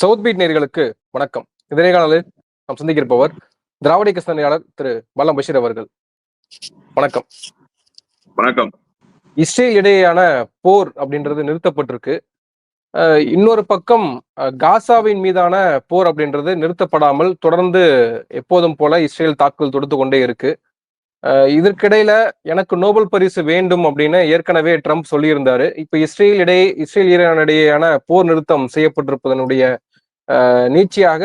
South beat நேர்களுக்கு வணக்கம். இந்த நேர்காணலில் நாம் சந்திக்க இருப்பவர் திராவிட கிருஷ்ணனையாளர் திரு மல்லம் பஷீர் அவர்கள். வணக்கம். வணக்கம். இஸ்ரேல் இடையேயான போர் அப்படின்றது நிறுத்தப்பட்டிருக்கு. இன்னொரு பக்கம் காசாவின் மீதான போர் அப்படின்றது நிறுத்தப்படாமல் தொடர்ந்து எப்போதும் போல இஸ்ரேல் தாக்குதல் தொடுத்து கொண்டே இருக்கு. இதற்கிடையில எனக்கு நோபல் பரிசு வேண்டும் அப்படின்னு ஏற்கனவே ட்ரம்ப் சொல்லியிருந்தாரு. இப்ப இஸ்ரேல் இடையே இஸ்ரேல் ஈரான் இடையேயான போர் நிறுத்தம் செய்யப்பட்டிருப்பதனுடைய நீட்சியாக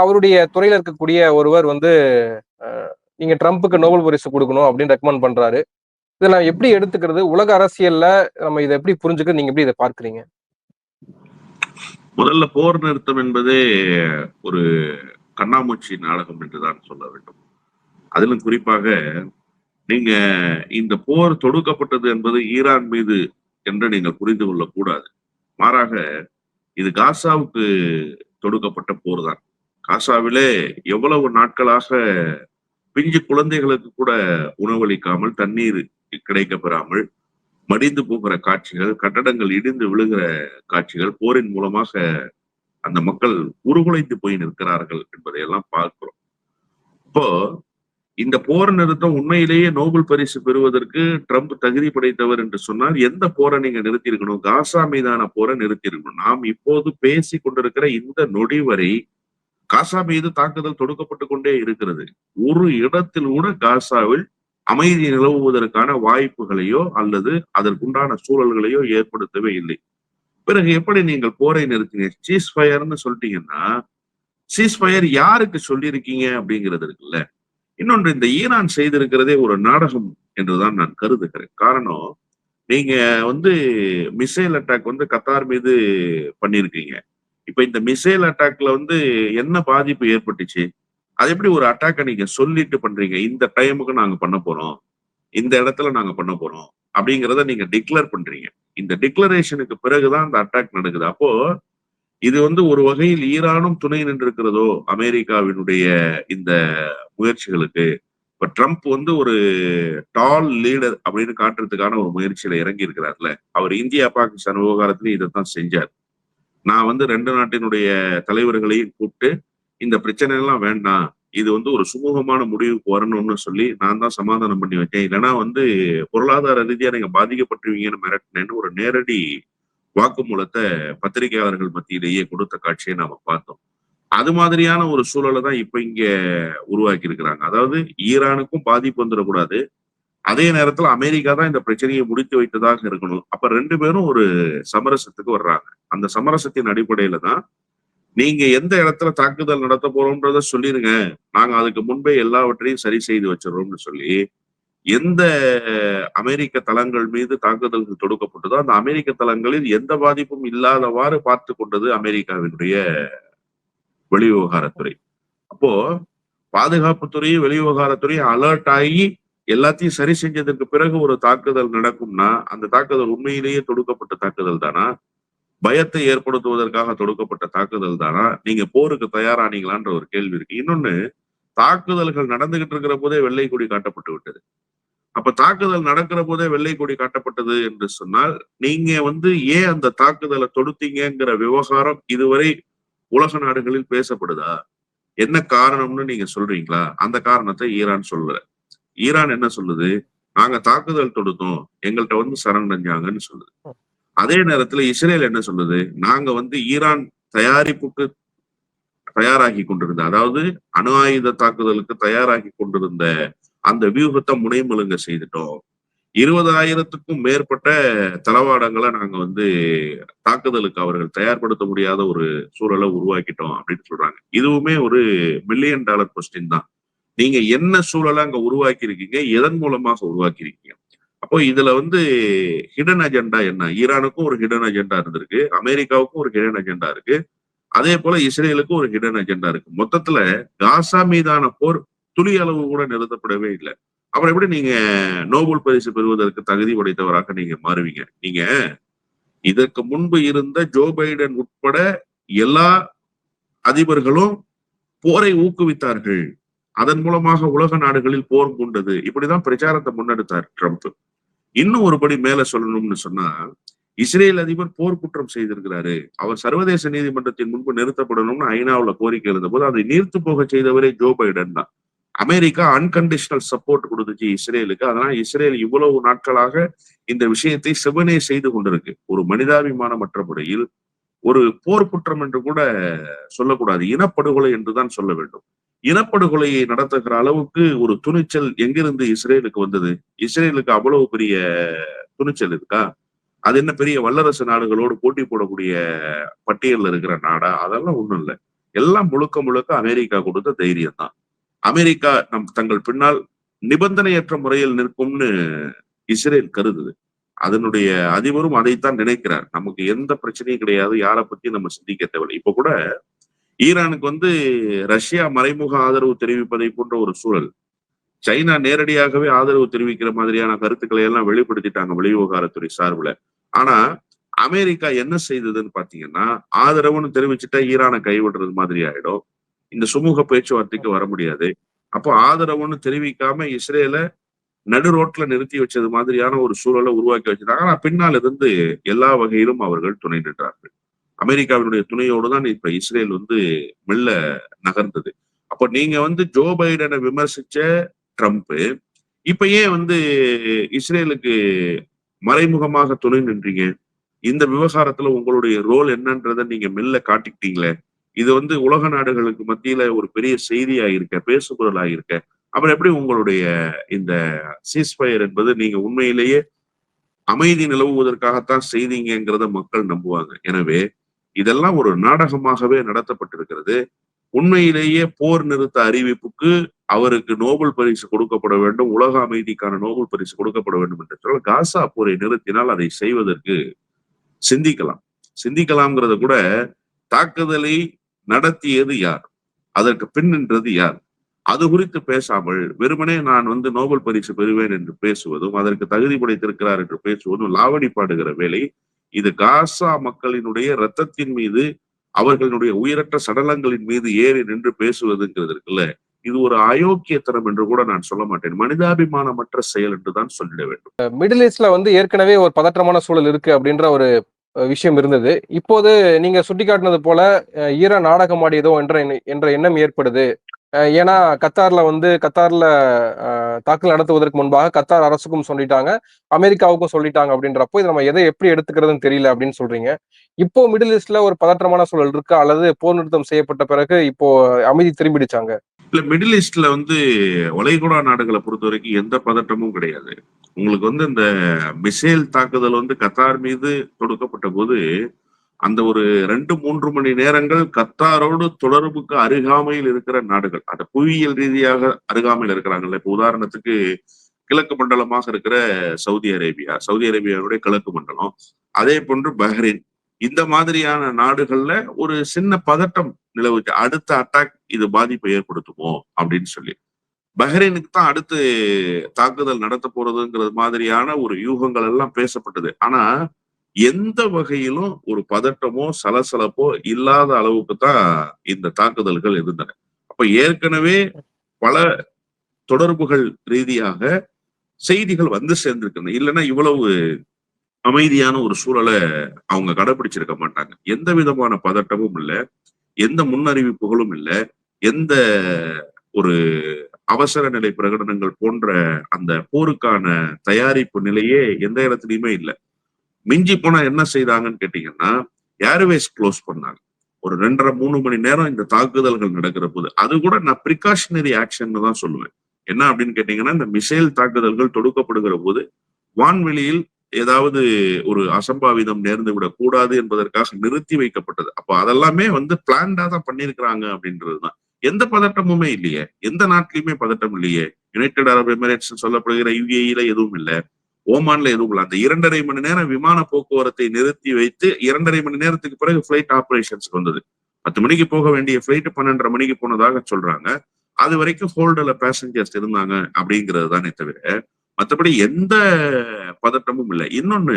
அவருடைய துறையில இருக்கக்கூடிய ஒருவர் வந்து நீங்க ட்ரம்ப்புக்கு நோபல் பரிசு கொடுக்கணும் அப்படின்னு ரெக்கமெண்ட் பண்றாரு. இதை நான் எப்படி எடுத்துக்கிறது? உலக அரசியல்ல நம்ம இதை எப்படி புரிஞ்சுக்க நீங்க எப்படி இதை பார்க்குறீங்க? முதல்ல போர் நிறுத்தம் என்பதே ஒரு கண்ணாமூச்சி நாடகம் என்றுதான் சொல்ல வேண்டும். அதிலும் குறிப்பாக நீங்க இந்த போர் தொடுக்கப்பட்டது என்பது ஈரான் மீது என்று நீங்கள் புரிந்து கொள்ளக்கூடாது. மாறாக இது காசாவுக்கு தொடுக்கப்பட்ட போர் தான் காசாவிலே எவ்வளவு நாட்களாக பிஞ்சு குழந்தைகளுக்கு கூட உணவளிக்காமல் தண்ணீர் கிடைக்க பெறாமல் மடிந்து போகிற காட்சிகள் கட்டடங்கள் இடிந்து விழுகிற காட்சிகள் போரின் மூலமாக அந்த மக்கள் உருகுலைந்து போய் நிற்கிறார்கள் என்பதையெல்லாம் பார்க்கிறோம். இப்போ இந்த போர் நிறுத்தம் உண்மையிலேயே நோபல் பரிசு பெறுவதற்கு ட்ரம்ப் தகுதி படைத்தவர் என்று சொன்னால் எந்த போரை நீங்க நிறுத்தியிருக்கணும்? காசா மீதான போரை நிறுத்தியிருக்கணும். நாம் இப்போது பேசி கொண்டிருக்கிற இந்த நொடி வரை காசா மீது தாக்குதல் தொடுக்கப்பட்டு கொண்டே இருக்கிறது. ஒரு இடத்தில் கூட காசாவில் அமைதி நிலவுவதற்கான வாய்ப்புகளையோ அல்லது அதற்குண்டான சூழல்களையோ ஏற்படுத்தவே இல்லை. பிறகு எப்படி நீங்கள் போரை நிறுத்தினீங்க சீஸ் ஃபயர்னு சொல்லிட்டீங்கன்னா சீஸ் ஃபயர் யாருக்கு சொல்லியிருக்கீங்க அப்படிங்கிறது இருக்குல்ல? இன்னொன்று இந்த ஈரான் செய்திருக்கிறதே ஒரு நாடகம் என்றுதான் நான் கருதுகிறேன். காரணம் நீங்க வந்து மிசைல் அட்டாக் வந்து கத்தார் மீது பண்ணிருக்கீங்க இப்ப இந்த மிசைல் அட்டாக்ல வந்து என்ன பாதிப்பு ஏற்பட்டுச்சு? அது எப்படி ஒரு அட்டாக்கை நீங்க சொல்லிட்டு பண்றீங்க? இந்த டைமுக்கு நாங்க பண்ண போறோம். இந்த இடத்துல நாங்க பண்ண போறோம். அப்படிங்கிறத நீங்க டிக்ளேர் பண்றீங்க. இந்த டிக்ளரேஷனுக்கு பிறகுதான் அந்த அட்டாக் நடக்குது. அப்போ இது வந்து ஒரு வகையில் ஈரானும் துணை நின்றிருக்கிறதோ அமெரிக்காவினுடைய இந்த முயற்சிகளுக்கு. இப்ப ட்ரம்ப் வந்து ஒரு டால் லீடர் அப்படின்னு காட்டுறதுக்கான ஒரு முயற்சியில இறங்கி இருக்கிறார்ல அவர் இந்தியா பாகிஸ்தான் விவகாரத்திலையும் இதைத்தான் செஞ்சார். நான் வந்து ரெண்டு நாட்டினுடைய தலைவர்களையும் கூப்பிட்டு இந்த பிரச்சனை எல்லாம் வேண்டாம். இது வந்து ஒரு சுமூகமான முடிவுக்கு வரணும்னு சொல்லி நான் தான் சமாதானம் பண்ணி வச்சேன் இல்லைன்னா வந்து பொருளாதார ரீதியா நீங்க பாதிக்கப்பட்டுருவீங்கன்னு மிரட்டினேன்னு ஒரு நேரடி வாக்குமூலத்தை பத்திரிகையாளர்கள் மத்தியிலேயே கொடுத்த காட்சியை நாம பார்த்தோம். அது மாதிரியான ஒரு சூழலை தான் இப்ப இங்க உருவாக்கி இருக்கிறாங்க அதாவது ஈரானுக்கும் பாதிப்பு வந்துடக்கூடாது. அதே நேரத்துல அமெரிக்கா தான் இந்த பிரச்சனையை முடித்து வைத்ததாக இருக்கணும். அப்ப ரெண்டு பேரும் ஒரு சமரசத்துக்கு வர்றாங்க. அந்த சமரசத்தின் அடிப்படையில தான் நீங்க எந்த இடத்துல தாக்குதல் நடத்த போறோம்ன்றத சொல்லிருங்க. நாங்க அதுக்கு முன்பே எல்லாவற்றையும் சரி செய்து வச்சிடறோம்னு சொல்லி எந்த அமெரிக்க தளங்கள் மீது தாக்குதல்கள் தொடுக்கப்பட்டதோ அந்த அமெரிக்க தளங்களில் எந்த பாதிப்பும் இல்லாதவாறு பார்த்து கொண்டது அமெரிக்காவினுடைய வெளிவிவகாரத்துறை. அப்போ பாதுகாப்புத்துறையும் வெளிவிவகாரத்துறையும் அலர்ட் ஆகி எல்லாத்தையும் சரி செஞ்சதற்கு பிறகு ஒரு தாக்குதல் நடக்கும்னா அந்த தாக்குதல் உண்மையிலேயே தொடுக்கப்பட்ட தாக்குதல் தானா? பயத்தை ஏற்படுத்துவதற்காக தொடுக்கப்பட்ட தாக்குதல் தானா? நீங்க போருக்கு தயாரானீங்களான்ற ஒரு கேள்வி இருக்கு. இன்னொன்னு தாக்குதல்கள் நடந்துகிட்டு இருக்கிற போதே வெள்ளை கொடி காட்டப்பட்டு விட்டது. அப்ப தாக்குதல் நடக்கிற போதே வெள்ளை கொடி காட்டப்பட்டது என்று சொன்னால் நீங்க வந்து ஏன் அந்த தாக்குதலை தொடுத்தீங்கிற விவகாரம் இதுவரை உலக நாடுகளில் பேசப்படுதா? என்ன காரணம்னு நீங்க சொல்றீங்களா? அந்த காரணத்தை ஈரான் சொல்லல ஈரான் என்ன சொல்லுது? நாங்க தாக்குதல் தொடுத்தோம் எங்கள்கிட்ட வந்து சரணடைஞ்சாங்கன்னு சொல்லுது. அதே நேரத்துல இஸ்ரேல் என்ன சொல்லுது? நாங்க வந்து ஈரான் தயாரிப்புக்கு தயாராகி கொண்டிருந்த அதாவது அணு ஆயுத தாக்குதலுக்கு தயாராகி கொண்டிருந்த அந்த வியூகத்தை முனைமுழுங்க செய்துட்டோம். இருபதாயிரத்துக்கும் மேற்பட்ட தளவாடங்களை நாங்க வந்து தாக்குதலுக்கு அவர்கள் தயார்படுத்த முடியாத ஒரு சூழலை உருவாக்கிட்டோம் அப்படின்னு சொல்றாங்க. இதுவுமே ஒரு மில்லியன் டாலர் கொஸ்டின் தான். நீங்க என்ன சூழலை அங்க உருவாக்கி இருக்கீங்க எதன் மூலமாக உருவாக்கி இருக்கீங்க அப்போ இதுல வந்து ஹிடன் அஜெண்டா என்ன? ஈரானுக்கும் ஒரு ஹிடன் அஜெண்டா இருந்திருக்கு. அமெரிக்காவுக்கும் ஒரு ஹிடன் அஜெண்டா இருக்கு. அதே போல இஸ்ரேலுக்கும் ஒரு ஹிடன் அஜெண்டா இருக்கு. மொத்தத்துல காசா மீதான போர் துளி அளவு கூட நிறுத்தப்படவே இல்லை. அப்புறம் எப்படி நீங்க நோபல் பரிசு பெறுவதற்கு தகுதி உடைத்தவராக நீங்க மாறுவீங்க? நீங்க இதற்கு முன்பு இருந்த ஜோ பைடன் உட்பட எல்லா அதிபர்களும் போரை ஊக்குவித்தார்கள். அதன் மூலமாக உலக நாடுகளில் போர் பூண்டது. இப்படிதான் பிரச்சாரத்தை முன்னெடுத்தார் ட்ரம்ப். இன்னும் ஒருபடி மேல சொல்லணும்னு சொன்னா இஸ்ரேல் அதிபர் போர் குற்றம் செய்திருக்கிறாரு. அவர் சர்வதேச நீதிமன்றத்தின் முன்பு நிறுத்தப்படணும்னு ஐநாவுல கோரிக்கை இருந்தபோது அதை நீர்த்து போக செய்தவரே ஜோ பைடன் தான். அமெரிக்கா அன்கண்டிஷனல் சப்போர்ட் கொடுத்துச்சு இஸ்ரேலுக்கு. அதனால இஸ்ரேல் இவ்வளவு நாட்களாக இந்த விஷயத்தை செவனே செய்து கொண்டிருக்கு. ஒரு மனிதாபிமானமற்ற முறையில் ஒரு போர் குற்றம் என்று கூட சொல்லக்கூடாது. இனப்படுகொலை என்றுதான் சொல்ல வேண்டும். இனப்படுகொலையை நடத்துகிற அளவுக்கு ஒரு துணிச்சல் எங்கிருந்து இஸ்ரேலுக்கு வந்தது? இஸ்ரேலுக்கு அவ்வளவு பெரிய துணிச்சல் இருக்கா? அது என்ன பெரிய வல்லரசு நாடுகளோடு போட்டி போடக்கூடிய பட்டியல்ல இருக்கிற நாடா? அதெல்லாம் ஒண்ணும் இல்லை. எல்லாம் முழுக்க முழுக்க அமெரிக்கா கொடுத்த தைரியம் தான். அமெரிக்கா நம் தங்கள் பின்னால் நிபந்தனையற்ற முறையில் நிற்கும்னு இஸ்ரேல் கருதுது. அதனுடைய அதிபரும் அதைத்தான் நினைக்கிறார். நமக்கு எந்த பிரச்சனையும் கிடையாது. யாரை பத்தி நம்ம சிந்திக்க தேவையில்லை. இப்ப கூட ஈரானுக்கு வந்து ரஷ்யா மறைமுக ஆதரவு தெரிவிப்பதை போன்ற ஒரு சூழல். சைனா நேரடியாகவே ஆதரவு தெரிவிக்கிற மாதிரியான கருத்துக்களை எல்லாம் வெளிப்படுத்திட்டாங்க வெளிவிவகாரத்துறை சார்பில். ஆனா அமெரிக்கா என்ன செய்ததுன்னு பாத்தீங்கன்னா ஆதரவுன்னு தெரிவிச்சுட்டா ஈரானை கைவிடுறது மாதிரி ஆயிடும். இந்த சுமூக பேச்சுவார்த்தைக்கு வர முடியாது. அப்போ ஆதரவுன்னு தெரிவிக்காம இஸ்ரேல நடு ரோட்ல நிறுத்தி வச்சது மாதிரியான ஒரு சூழலை உருவாக்கி வச்சிருக்காங்க ஆனா பின்னால் இருந்து எல்லா வகையிலும் அவர்கள் துணை நின்றார்கள். அமெரிக்காவினுடைய துணையோடு தான் இப்ப இஸ்ரேல் வந்து மெல்ல நகர்ந்தது. அப்ப நீங்க வந்து ஜோ பைடனை விமர்சிச்ச ட்ரம்ப் இப்ப ஏன் வந்து இஸ்ரேலுக்கு மறைமுகமாக துணை நின்றீங்க? இந்த விவகாரத்துல உங்களுடைய ரோல் என்னன்றதை நீங்க மெல்ல காட்டிக்கிட்டீங்களே? இது வந்து உலக நாடுகளுக்கு மத்தியில ஒரு பெரிய செய்தியா இருக்க பேசுபொருளா இருக்க அப்புறம் எப்படி உங்களுடைய இந்த சீஸ்பயர் என்பது நீங்க உண்மையிலேயே அமைதி நிலவுவதற்காகத்தான் செய்தீங்கிறத மக்கள் நம்புவாங்க. எனவே இதெல்லாம் ஒரு நாடகமாகவே நடத்தப்பட்டிருக்கிறது. உண்மையிலேயே போர் நிறுத்த அறிவிப்புக்கு அவருக்கு நோபல் பரிசு கொடுக்கப்பட வேண்டும் உலக அமைதிக்கான நோபல் பரிசு கொடுக்கப்பட வேண்டும் என்று சொன்னால் காசா போரை நிறுத்தினால் அதை செய்வதற்கு சிந்திக்கலாம். சிந்திக்கலாம்ங்கிறத கூட தாக்குதலை நடத்தியது யார்? அதற்கு பின் நின்றது யார்? அது குறித்து பேசாமல் வெறுமனே நான் வந்து நோபல் பரிசு பெறுவேன் என்று பேசுவதும் அதற்கு தகுதி படைத்திருக்கிறார் என்று பேசுவதும் லாவடி பாடுகிற வேலை இது காசா மக்களினுடைய ரத்தத்தின் மீது அவர்களுடைய உயிரற்ற சடலங்களின் மீது ஏறி நின்று பேசுவதுங்கிறது இருக்குல்ல? இது ஒரு அயோக்கியத்தனம் என்று கூட நான் சொல்ல மாட்டேன். மனிதாபிமானமற்ற செயல் என்று தான் சொல்லிட வேண்டும். மிடில் ஈஸ்ட்ல வந்து ஏற்கனவே ஒரு பதற்றமான சூழல் இருக்கு அப்படின்ற ஒரு விஷயம் இருந்தது. இப்போது நீங்க சுட்டிக்காட்டினது போல ஈர ஈரான் என்ற எண்ண- என்ற எண்ணம் ஏற்படுது. ஏன்னா கத்தார்ல வந்து கத்தார்ல தாக்கல் தாக்குதல் நடத்துவதற்கு முன்பாக கத்தார் அரசுக்கும் சொல்லிட்டாங்க அமெரிக்காவுக்கும் சொல்லிட்டாங்க அப்படின்றப்போ இதை நம்ம எதை எப்படி எடுத்துக்கிறதுன்னு தெரியல அப்படின்னு சொல்றீங்க. இப்போ மிடில் ஈஸ்ட்ல ஒரு பதற்றமான சூழல் இருக்கா அல்லது போர் நிறுத்தம் செய்யப்பட்ட பிறகு இப்போ அமைதி திரும்பிடுச்சாங்க? இல்ல மிடில் ஈஸ்ட்ல வந்து வளைகுடா நாடுகளை பொறுத்த வரைக்கும் எந்த பதட்டமும் கிடையாது. உங்களுக்கு வந்து இந்த மிசைல் தாக்குதல் வந்து கத்தார் மீது தொடுக்கப்பட்ட போது அந்த ஒரு ரெண்டு மூன்று மணி நேரங்கள் கத்தாரோடு தொடர்புக்கு அருகாமையில் இருக்கிற நாடுகள். அந்த புவியியல் ரீதியாக அருகாமையில் இருக்கிறாங்கல்ல. இப்ப உதாரணத்துக்கு கிழக்கு மண்டலமாக இருக்கிற சவுதி அரேபியா சவுதி அரேபியாவுடைய கிழக்கு மண்டலம். அதே போன்று பஹ்ரைன். இந்த மாதிரியான நாடுகள்ல ஒரு சின்ன பதட்டம் நிலவுச்சு. அடுத்த அட்டாக் இது பாதிப்பை ஏற்படுத்துமோ அப்படின்னு சொல்லி. பஹ்ரைனுக்கு தான் அடுத்து தாக்குதல் நடத்த போறதுங்கிறது மாதிரியான ஒரு யூகங்கள் எல்லாம் பேசப்பட்டது. ஆனா எந்த வகையிலும் ஒரு பதட்டமோ சலசலப்போ இல்லாத அளவுக்கு தான் இந்த தாக்குதல்கள் இருந்தன. அப்ப ஏற்கனவே பல தொடர்புகள் ரீதியாக செய்திகள் வந்து சேர்ந்திருக்கின்றன. இல்லைன்னா இவ்வளவு அமைதியான ஒரு சூழலை அவங்க கடைபிடிச்சிருக்க மாட்டாங்க. எந்த விதமான பதட்டமும் இல்லை. எந்த முன்னறிவிப்புகளும் இல்லை. எந்த ஒரு அவசர நிலை பிரகடனங்கள் போன்ற அந்த போருக்கான தயாரிப்பு நிலையே எந்த இடத்துலையுமே இல்லை. மிஞ்சி போனா என்ன செய்தாங்கன்னு கேட்டீங்கன்னா ஏர்வேஸ் க்ளோஸ் பண்ணாங்க. ஒரு ரெண்டரை மூணு மணி நேரம் இந்த தாக்குதல்கள் நடக்கிற போது அது கூட நான் ப்ரிகாஷனரி ஆக்ஷன் தான் சொல்லுவேன். என்ன அப்படின்னு கேட்டீங்கன்னா இந்த மிசைல் தாக்குதல்கள் தொடுக்கப்படுகிற போது வான்வெளியில் ஏதாவது ஒரு அசம்பாவிதம் நேர்ந்து விடக்கூடாது என்பதற்காக நிறுத்தி வைக்கப்பட்டது. அப்போ அதெல்லாமே வந்து பிளான்டா தான் பண்ணியிருக்கிறாங்க அப்படின்றதுதான் எந்த பதட்டமுமே இல்லையே. எந்த நாட்டிலையுமே பதட்டம் இல்லையே. யுனைடெட் அரப் எமிரேட்ஸ் சொல்லப்படுகிற யுஏஇல எதுவும் இல்லை. ஓமான்ல எதுவும் இல்லை அந்த இரண்டரை மணி நேரம் விமான போக்குவரத்தை நிறுத்தி வைத்து இரண்டரை மணி நேரத்துக்கு பிறகு பிளைட் ஆபரேஷன்ஸ்க்கு வந்தது. பத்து மணிக்கு போக வேண்டிய பிளைட் பன்னெண்டரை மணிக்கு போனதாக சொல்றாங்க. அது வரைக்கும் ஹோல்டர்ல பேசஞ்சர்ஸ் இருந்தாங்க அப்படிங்கிறது தானே தவிர மற்றபடி எந்த பதட்டமும் இல்லை. இன்னொன்னு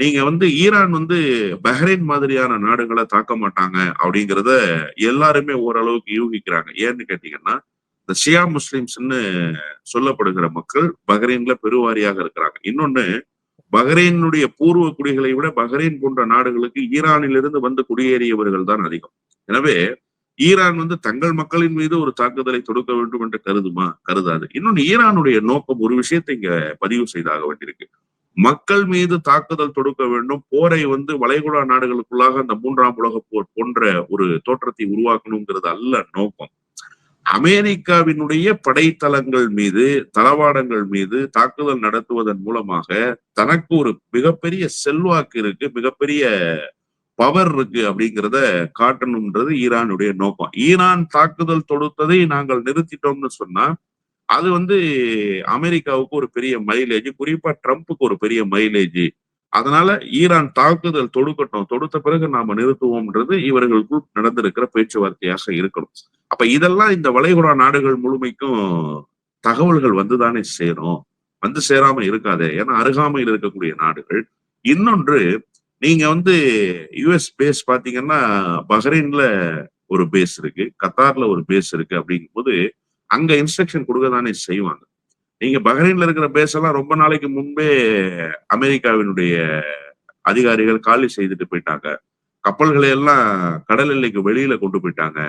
நீங்க வந்து ஈரான் வந்து பஹ்ரைன் மாதிரியான நாடுகளை தாக்க மாட்டாங்க அப்படிங்கிறத எல்லாருமே ஓரளவுக்கு யூகிக்கிறாங்க. ஏன்னு கேட்டீங்கன்னா இந்த ஷியா முஸ்லிம்ஸ்னு சொல்லப்படுகிற மக்கள் பஹ்ரைன்ல பெருவாரியாக இருக்கிறாங்க. இன்னொன்னு பஹ்ரைனுடைய பூர்வ குடிகளை விட பஹ்ரைன் போன்ற நாடுகளுக்கு ஈரானிலிருந்து வந்து குடியேறியவர்கள் தான் அதிகம். எனவே ஈரான் வந்து தங்கள் மக்களின் மீது ஒரு தாக்குதலை தொடுக்க வேண்டும் என்று கருதுமா? கருதாது. இன்னொன்னு ஈரானுடைய நோக்கம் ஒரு விஷயத்தை இங்க பதிவு செய்தாக வேண்டியிருக்கு. மக்கள் மீது தாக்குதல் தொடுக்க வேண்டும். போரை வந்து வளைகுடா நாடுகளுக்குள்ளாக அந்த மூன்றாம் உலக போர் போன்ற ஒரு தோற்றத்தை உருவாக்கணுங்கிறது அல்ல நோக்கம். அமெரிக்காவினுடைய படைத்தளங்கள் மீது தளவாடங்கள் மீது தாக்குதல் நடத்துவதன் மூலமாக தனக்கு ஒரு மிகப்பெரிய செல்வாக்கு இருக்கு மிகப்பெரிய பவர் இருக்கு அப்படிங்கிறத காட்டணும்ன்றது ஈரானுடைய நோக்கம். ஈரான் தாக்குதல் தொடுத்ததை நாங்கள் நிறுத்திட்டோம்னு சொன்னா அது வந்து அமெரிக்காவுக்கு ஒரு பெரிய மைலேஜ் குறிப்பா ட்ரம்ப்புக்கு ஒரு பெரிய மைலேஜ் அதனால ஈரான் தாக்குதல் தொடுக்கட்டும் தொடுத்த பிறகு நாம நிறுத்துவோம்ன்றது இவர்களுக்குள் நடந்திருக்கிற பேச்சுவார்த்தையாக இருக்கணும். அப்ப இதெல்லாம் இந்த வளைகுடா நாடுகள் முழுமைக்கும் தகவல்கள் வந்துதானே சேரும். வந்து சேராம இருக்காது. ஏன்னா அருகாமையில் இருக்கக்கூடிய நாடுகள். இன்னொன்று நீங்க வந்து யுஎஸ் பேஸ் பாத்தீங்கன்னா பஹ்ரைன்ல ஒரு பேஸ் இருக்கு கத்தார்ல ஒரு பேஸ் இருக்கு அப்படிங்கும்போது அங்க இன்ஸ்ட்ரக்ஷன் கொடுக்க தானே செய்வாங்க. நீங்க பஹ்ரைன்ல இருக்கிற பேஸ் எல்லாம் ரொம்ப நாளைக்கு முன்பே அமெரிக்காவினுடைய அதிகாரிகள் காலி செய்துட்டு போயிட்டாங்க. கப்பல்களை எல்லாம் கடல் எல்லைக்கு வெளியில கொண்டு போயிட்டாங்க.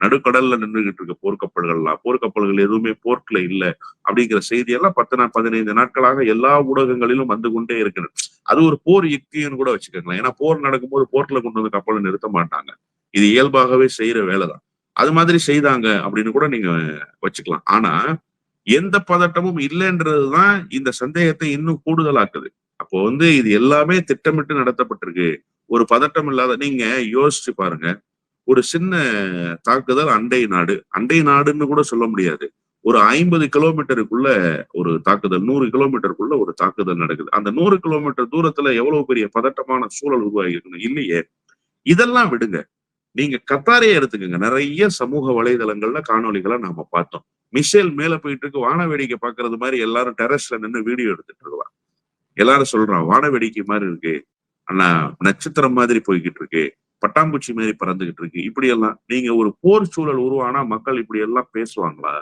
நடுக்கடல்ல நின்றுகிட்டு இருக்க போர்க்கப்பல்கள்லாம் போர்க்கப்பல்கள் எதுவுமே போர்ட்ல இல்ல அப்படிங்கிற செய்தியெல்லாம் பத்து நாள் பதினைந்து நாட்களாக எல்லா ஊடகங்களிலும் வந்து கொண்டே இருக்கிறது அது ஒரு போர் யுக்தின்னு கூட வச்சுக்கோங்களேன். ஏன்னா போர் நடக்கும்போது போர்ட்ல கொண்டு வந்து கப்பலை நிறுத்த மாட்டாங்க. இது இயல்பாகவே செய்யற வேலைதான். அது மாதிரி செய்தாங்க அப்படின்னு கூட நீங்க வச்சுக்கலாம். ஆனா எந்த பதட்டமும் இல்லைன்றதுதான் இந்த சந்தேகத்தை இன்னும் கூடுதலாக்குது. அப்போ வந்து இது எல்லாமே திட்டமிட்டு நடத்தப்பட்டிருக்கு. ஒரு பதட்டம் இல்லாத நீங்க யோசிச்சு பாருங்க. ஒரு சின்ன தாக்குதல் அண்டை நாடு. அண்டை நாடுன்னு கூட சொல்ல முடியாது. ஒரு ஐம்பது கிலோமீட்டருக்குள்ள ஒரு தாக்குதல் நூறு கிலோமீட்டருக்குள்ள ஒரு தாக்குதல் நடக்குது. அந்த நூறு கிலோமீட்டர் தூரத்துல எவ்வளவு பெரிய பதட்டமான சூழல் உருவாகி இருக்கணும் இல்லையே. இதெல்லாம் விடுங்க. நீங்க கத்தாரையே எடுத்துக்கோங்க. நிறைய சமூக வலைதளங்கள்ல காணொலிகளை நாம பார்த்தோம். மிஷேல் மேல போயிட்டு இருக்கு வான வேடிக்கை பாக்குறது மாதிரி எல்லாரும் டெரஸ்ல நின்று வீடியோ எடுத்துட்டு இருக்கலாம். எல்லாரும் சொல்றான் வான வேடிக்கை மாதிரி இருக்கு. ஆனா நட்சத்திரம் மாதிரி போய்கிட்டு இருக்கு. பட்டாம்பூச்சி மாதிரி பறந்துகிட்டு இருக்கு. இப்படி எல்லாம் நீங்க ஒரு போர் சூழல் உருவானா மக்கள் இப்படி எல்லாம் பேசுவாங்களா?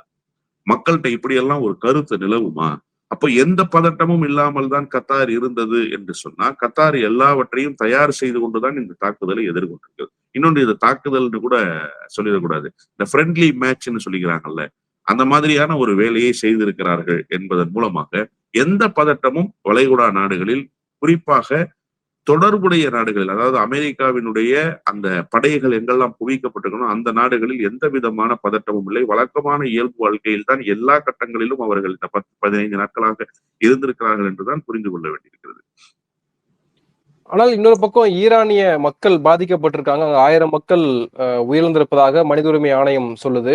மக்கள்கிட்ட இப்படி எல்லாம் ஒரு கருத்து நிலவுமா? அப்போ எந்த பதட்டமும் இல்லாமல் தான் கத்தார் இருந்தது என்று சொன்னா கத்தார் எல்லாவற்றையும் தயார் செய்து கொண்டுதான் இந்த தாக்குதலை எதிர்கொண்டிருக்கிறது இன்னொன்று இது தாக்குதல்னு கூட சொல்லிடக்கூடாது. இந்த ஃப்ரெண்ட்லி மேட்ச்னு சொல்லிக்கிறாங்கல்ல அந்த மாதிரியான ஒரு வேலையை செய்திருக்கிறார்கள் என்பதன் மூலமாக எந்த பதட்டமும் வளைகுடா நாடுகளில் குறிப்பாக தொடர்புடைய நாடுகளில் அதாவது அமெரிக்காவினுடைய அந்த படைகள் எங்கெல்லாம் குவிக்கப்பட்டிருக்கணும் அந்த நாடுகளில் எந்த விதமான பதட்டமும் இல்லை. வழக்கமான இயல்பு வாழ்க்கையில் தான் எல்லா கட்டங்களிலும் அவர்கள் இந்த பத்து பதினைந்து நாட்களாக இருந்திருக்கிறார்கள் என்றுதான் புரிந்து கொள்ள வேண்டியிருக்கிறது. ஆனால் இன்னொரு பக்கம் ஈரானிய மக்கள் பாதிக்கப்பட்டிருக்காங்க. அங்க ஆயிரம் மக்கள் உயிரிழந்திருப்பதாக மனித உரிமை ஆணையம் சொல்லுது.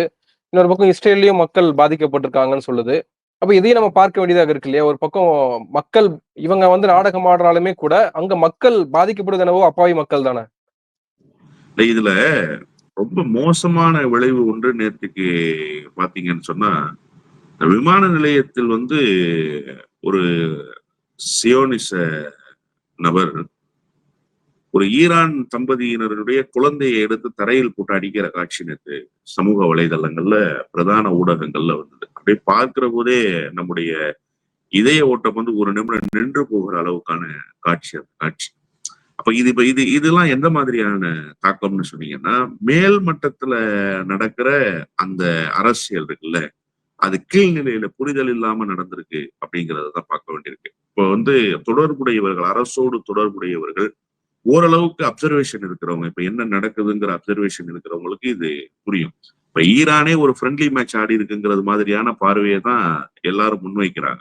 இன்னொரு பக்கம் இஸ்ரேல்லயும் மக்கள் பாதிக்கப்பட்டிருக்காங்கன்னு சொல்லுது. அப்ப இதையும் நம்ம பார்க்க வேண்டியதாக இருக்கு இல்லையா? ஒரு பக்கம் மக்கள் இவங்க வந்து நாடகம் ஆடுறாலுமே கூட அங்க மக்கள் பாதிக்கப்படுவது என்னவோ அப்பாவி மக்கள் தானே. இதுல ரொம்ப மோசமான விளைவு ஒன்று நேற்றுக்கு பாத்தீங்கன்னு சொன்னா விமான நிலையத்தில் வந்து ஒரு சியோனிச நபர் ஒரு ஈரான் தம்பதியினருடைய குழந்தையை எடுத்து தரையில் போட்டு அடிக்கிற காட்சி நேற்று சமூக வலைதளங்கள்ல பிரதான ஊடகங்கள்ல வந்தது. அப்படியே பார்க்கிற போதே நம்முடைய இதய ஓட்டம் வந்து ஒரு நிமிடம் நின்று போகிற அளவுக்கான காட்சி அந்த காட்சி. அப்ப இது இப்ப இது இதெல்லாம் எந்த மாதிரியான தாக்கம்னு சொன்னீங்கன்னா மேல் மட்டத்துல நடக்கிற அந்த அரசியல் இருக்குல்ல அது கீழ்நிலையில புரிதல் இல்லாம நடந்திருக்கு அப்படிங்கறத தான் பார்க்க வேண்டியிருக்கு. இப்போ வந்து தொடர்புடையவர்கள் அரசோடு தொடர்புடையவர்கள் ஓரளவுக்கு அப்சர்வேஷன் இருக்கிறவங்க இப்ப என்ன நடக்குதுங்கிற அப்சர்வேஷன் இருக்கிறவங்களுக்கு இது புரியும். இப்ப ஈரானே ஒரு ஃப்ரெண்ட்லி மேட்ச் ஆடி இருக்குங்கிறது மாதிரியான பார்வையை தான் எல்லாரும் முன்வைக்கிறாங்க.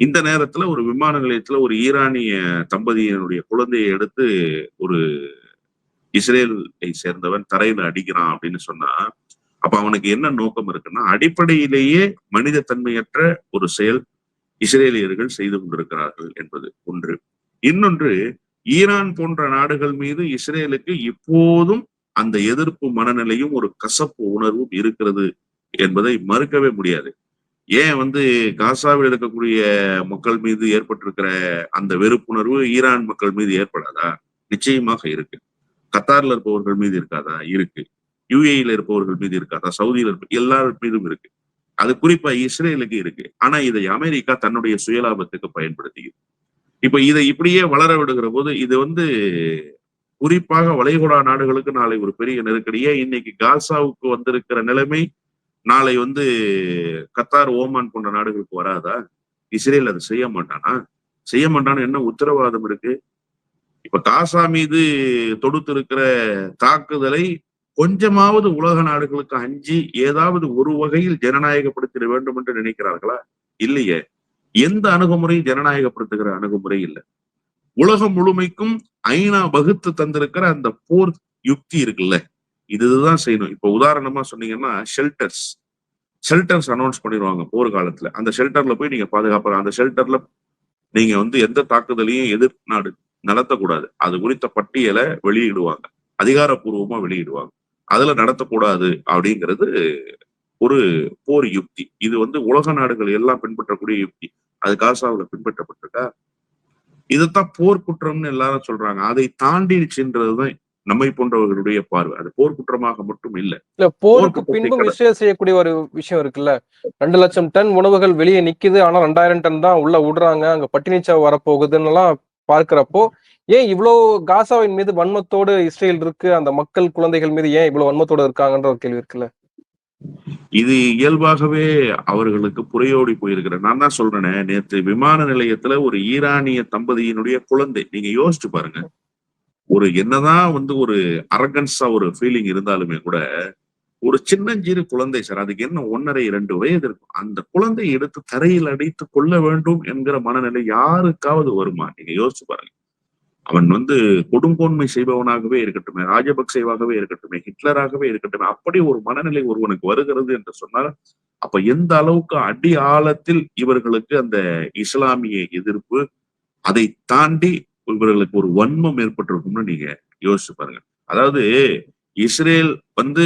இந்த நேரத்துல ஒரு விமான நிலையத்துல ஒரு ஈரானிய தம்பதியினுடைய குழந்தையை எடுத்து ஒரு இஸ்ரேலை சேர்ந்தவன் தரையில அடிக்கிறான் அப்படின்னு சொன்னா அப்ப அவனுக்கு என்ன நோக்கம் இருக்குன்னா அடிப்படையிலேயே மனித தன்மையற்ற ஒரு செயல் இஸ்ரேலியர்கள் செய்து கொண்டிருக்கிறார்கள் என்பது ஒன்று. இன்னொன்று ஈரான் போன்ற நாடுகள் மீது இஸ்ரேலுக்கு இப்போதும் அந்த எதிர்ப்பு மனநிலையும் ஒரு கசப்பு உணர்வும் இருக்கிறது என்பதை மறுக்கவே முடியாது. ஏன் வந்து காசாவில் இருக்கக்கூடிய மக்கள் மீது ஏற்பட்டிருக்கிற அந்த வெறுப்புணர்வு ஈரான் மக்கள் மீது ஏற்படாதா? நிச்சயமாக இருக்கு. கத்தார்ல இருப்பவர்கள் மீது இருக்காதா? இருக்கு. யுஏஇல இருப்பவர்கள் மீது இருக்காதா? சவுதியில இருப்ப எல்லார் மீதும் இருக்கு. அது குறிப்பா இஸ்ரேலுக்கு இருக்கு. ஆனா இதை அமெரிக்கா தன்னுடைய சுயலாபத்துக்கு பயன்படுத்திக்குது. இப்ப இதை இப்படியே வளர விடுகிற போது இது வந்து குறிப்பாக வளைகுடா நாடுகளுக்கு நாளை ஒரு பெரிய நெருக்கடியே இன்னைக்கு காசாவுக்கு வந்திருக்கிற நிலைமை நாளை வந்து கத்தார் ஓமான் போன்ற நாடுகளுக்கு வராதா? இஸ்ரேல் அதை செய்ய மாட்டானா? செய்ய மாட்டான்னு என்ன உத்தரவாதம் இருக்கு? இப்ப காசா மீது தொடுத்திருக்கிற தாக்குதலை கொஞ்சமாவது உலக நாடுகளுக்கு அஞ்சு ஏதாவது ஒரு வகையில் ஜனநாயகப்படுத்திட வேண்டும் என்று நினைக்கிறார்களா? இல்லையே. எந்த அணுகுமுறையும் ஜனநாயகப்படுத்துகிற அணுகுமுறை இல்லை. உலகம் முழுமைக்கும் ஐநா வகுத்து தந்திருக்கிற அந்த போர் யுக்தி இருக்குல்ல இதுதான் செய்யணும். இப்ப உதாரணமா சொன்னீங்கன்னா ஷெல்டர்ஸ் ஷெல்டர்ஸ் அனௌன்ஸ் பண்ணிடுவாங்க போர் காலத்துல. அந்த ஷெல்டர்ல போய் நீங்க பாதுகாப்பலாம் அந்த ஷெல்டர்ல நீங்க வந்து எந்த தாக்குதலையும் எதிர் நாடு நடத்தக்கூடாது. அது குறித்த பட்டியலை வெளியிடுவாங்க. அதிகாரப்பூர்வமா வெளியிடுவாங்க. அதுல நடத்தக்கூடாது அப்படிங்கிறது ஒரு போர் யுக்தி. இது வந்து உலக நாடுகள் எல்லாம் பின்பற்றக்கூடிய யுக்தி. அது காசாவுல பின்பற்றப்பட்டிருக்கா? இதைத்தான் போர் குற்றம்னு எல்லாரும் சொல்றாங்க. அதை தாண்டி சென்றதுதான் நம்மை போன்றவர்களுடைய பார்வை. அது போர் குற்றமாக மட்டும் இல்ல. இல்ல போருக்கு பின்பும் இஸ்ரேல் செய்யக்கூடிய ஒரு விஷயம் இருக்குல்ல. ரெண்டு லட்சம் டன் உணவுகள் வெளியே நிக்குது. ஆனா ரெண்டாயிரம் டன் தான் உள்ள விடுறாங்க. அங்க பட்டினிச்சாவு வரப்போகுதுன்னு எல்லாம் பார்க்கிறப்போ ஏன் இவ்வளவு காசாவின் மீது வன்மத்தோடு இஸ்ரேல் இருக்கு? அந்த மக்கள் குழந்தைகள் மீது ஏன் இவ்வளவு வன்மத்தோடு இருக்காங்கன்ற ஒரு கேள்வி இருக்குல்ல. இது இயல்பாகவே அவர்களுக்கு புறையோடி போயிருக்கிற நான் தான் சொல்றேனே நேற்று விமான நிலையத்துல ஒரு ஈரானிய தம்பதியினுடைய குழந்தை நீங்க யோசிச்சு பாருங்க. ஒரு என்னதான் வந்து ஒரு அரகன்ஸா ஒரு ஃபீலிங் இருந்தாலுமே கூட ஒரு சின்னஞ்சிறு குழந்தை சார் அதுக்கு என்ன ஒன்னரை இரண்டு வயது இருக்கும். அந்த குழந்தையை எடுத்து தரையில் அடித்து கொள்ள வேண்டும் என்கிற மனநிலை யாருக்காவது வருமா? நீங்க யோசிச்சு பாருங்க. அவன் வந்து கொடுங்கோன்மை செய்பவனாகவே இருக்கட்டுமே ராஜபக்சேவாகவே இருக்கட்டுமே ஹிட்லராகவே இருக்கட்டுமே அப்படி ஒரு மனநிலை ஒருவனுக்கு வருகிறது என்று சொன்னால் அப்ப எந்த அளவுக்கு அடி ஆழத்தில் இவர்களுக்கு அந்த இஸ்லாமிய எதிர்ப்பு அதை தாண்டி இவர்களுக்கு ஒரு வன்மம் ஏற்பட்டிருக்கும்னு நீங்க யோசிச்சு பாருங்க. அதாவது இஸ்ரேல் வந்து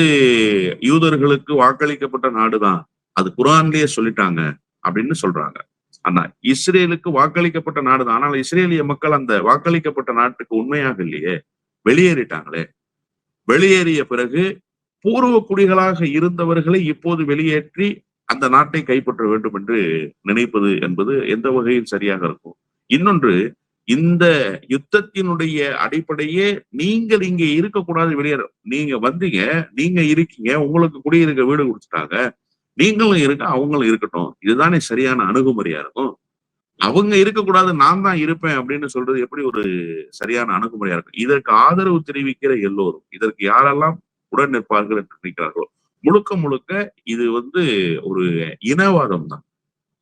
யூதர்களுக்கு வாக்களிக்கப்பட்ட நாடுதான் அது குரான்லயே சொல்லிட்டாங்க அப்படின்னு சொல்றாங்க. ஆனா இஸ்ரேலுக்கு வாக்களிக்கப்பட்ட நாடுதான். ஆனால் இஸ்ரேலிய மக்கள் அந்த வாக்களிக்கப்பட்ட நாட்டுக்கு உண்மையாக இல்லையே. வெளியேறிட்டாங்களே. வெளியேறிய பிறகு பூர்வ குடிகளாக இருந்தவர்களை இப்போது வெளியேற்றி அந்த நாட்டை கைப்பற்ற வேண்டும் என்று நினைப்பது என்பது எந்த வகையில் சரியாக இருக்கும்? இன்னொன்று இந்த யுத்தத்தினுடைய அடிப்படையே நீங்கள் இங்க இருக்கக்கூடாது வெளியேற நீங்க வந்தீங்க நீங்க இருக்கீங்க உங்களுக்கு குடியிருக்க வீடு கொடுத்துட்டாங்க. நீங்களும் இருக்க அவங்களும் இருக்கட்டும். இதுதானே சரியான அணுகுமுறையா இருக்கும்? அவங்க இருக்கக்கூடாது நான் தான் இருப்பேன் அப்படின்னு சொல்றது எப்படி ஒரு சரியான அணுகுமுறையா இருக்கும்? இதற்கு ஆதரவு தெரிவிக்கிற எல்லோரும் இதற்கு யாரெல்லாம் உடன் நிற்பார்கள் என்று நினைக்கிறார்களோ முழுக்க முழுக்க இது வந்து ஒரு இனவாதம் தான்.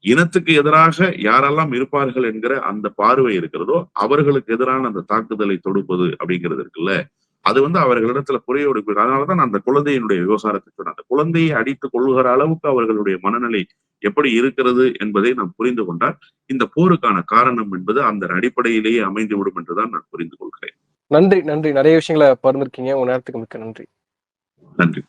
இனத்துக்கு எதிராக யாரெல்லாம் இருப்பார்கள் என்கிற அந்த பார்வை இருக்கிறதோ அவர்களுக்கு எதிரான அந்த தாக்குதலை தொடுப்பது அப்படிங்கிறது இருக்குல்ல? அது வந்து அவர்களிடத்துல புறையோடு போயிடும் அதனாலதான் நான் அந்த குழந்தையினுடைய விவகாரத்தை சொன்னேன். அந்த குழந்தையை அடித்து கொள்ளுகிற அளவுக்கு அவர்களுடைய மனநிலை எப்படி இருக்கிறது என்பதை நாம் புரிந்து கொண்டால் இந்த போருக்கான காரணம் என்பது அந்த அடிப்படையிலேயே அமைந்து விடும் என்றுதான் நான் புரிந்து கொள்கிறேன். நன்றி நன்றி. நிறைய விஷயங்களை பகிர்ந்திருக்கீங்க. உங்க நேரத்துக்கு மிக்க நன்றி. நன்றி.